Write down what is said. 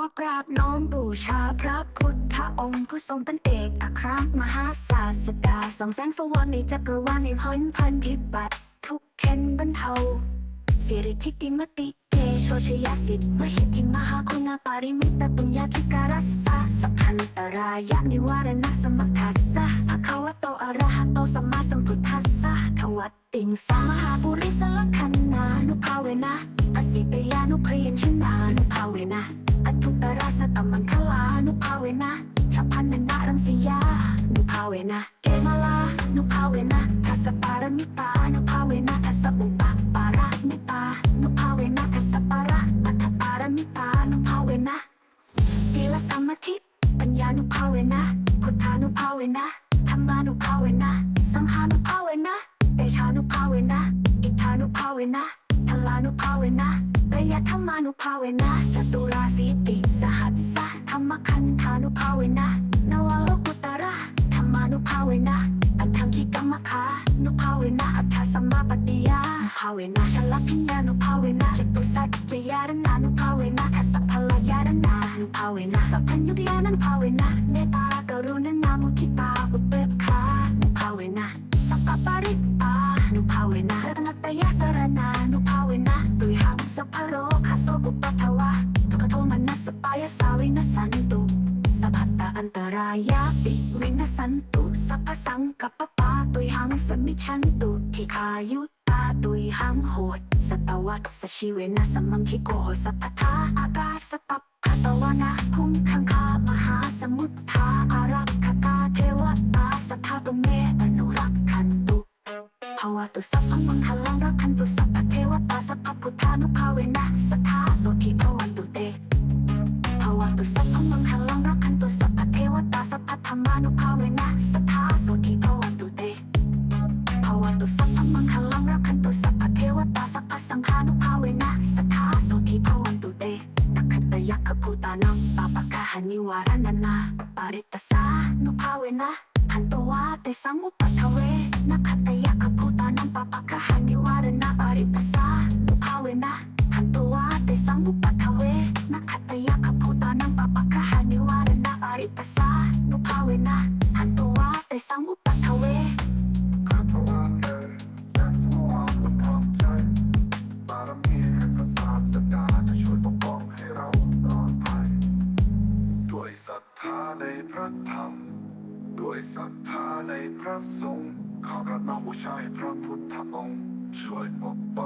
อกราบน้อมบูชาพระพุทธองค์ผู้ทรงเป็นเอกอัครมหาศาสดาสองแสงสว่างในจักรวาลในพ้นพันพิบัติทุกเข็นบรรเทาสิริทิติมติเตโชชยสิทธิ์มหิทธิมหาคุณปาริมิตปุญญาธิการัสสะสัพพันตรายะนิวารณะสมัทัสสะภะคะวะโตอะระหะโตสัมมาสัมพุทธัสสะทวัตติงสามหาปุริสลักขันนานุภาเวนะอสิตยานุเพยนชนานุภาเวนะ เกมาลานุภาเวนะทัสสะปารมิตานุภาเวนะทัสสะอุปปารามิตานุภาเวนะทัสสะปาระอัตถปารมิตานุภาเวนะศีลสมาธิปัญญานุภาเวนะพุทธานุภาเวนะธรรมานุภาเวนะ สังฆานุภาเวนะเตชานุภาเวนะ อิทธานุภาเวนะทลานุภาเวนะระยะธรรมานุภาเวนะจตุราสี นุภาเวนะชลพิญานุภาเวนะจตุสัจจยารนานุภาเวนะทัสพลายารนานุภาเวนะสัพพัญญุตยานันภาเวนะเมตตากรุณนามุทิตาอุเบกขานุภาเวนะสัพพปาริตานุภาเวนะรัตนตยสรนานุภาเวนะตุยหังสัพพะโรคาโสกุปัทวะทุกขโทมันัสปายสาวินสันตุสัพพตะอันตรายาปิวินสันตุสัพพสังกัปปปาตุยหังสมิชันตุทิคายุต ตาตุยหังโหดสตวัตสชิเวนะสัมมังคิโกโหสัพพทาอากาสปัปพะตวนะคุมคังคามหาสมุทธาอารักขตาเทวตาสัทธาตุเมอนุรักขันตุภาวะตุสัพพมังคลังรักขันตุสัพพเทวตาสัพพพุทธานุภาเวนะสัทธาโสทิภวันตุเตภาวะตุสัพพมังคลังรักขันตุสัพพเทวตาสัพพธรรมานุภา กขตยักขภูตานังปาปะกะหั พระธรรม ด้วยศรัทธาในพระสงฆ์ขอกระน้อมบูชายพระพุทธองค์ช่วยปกป้อง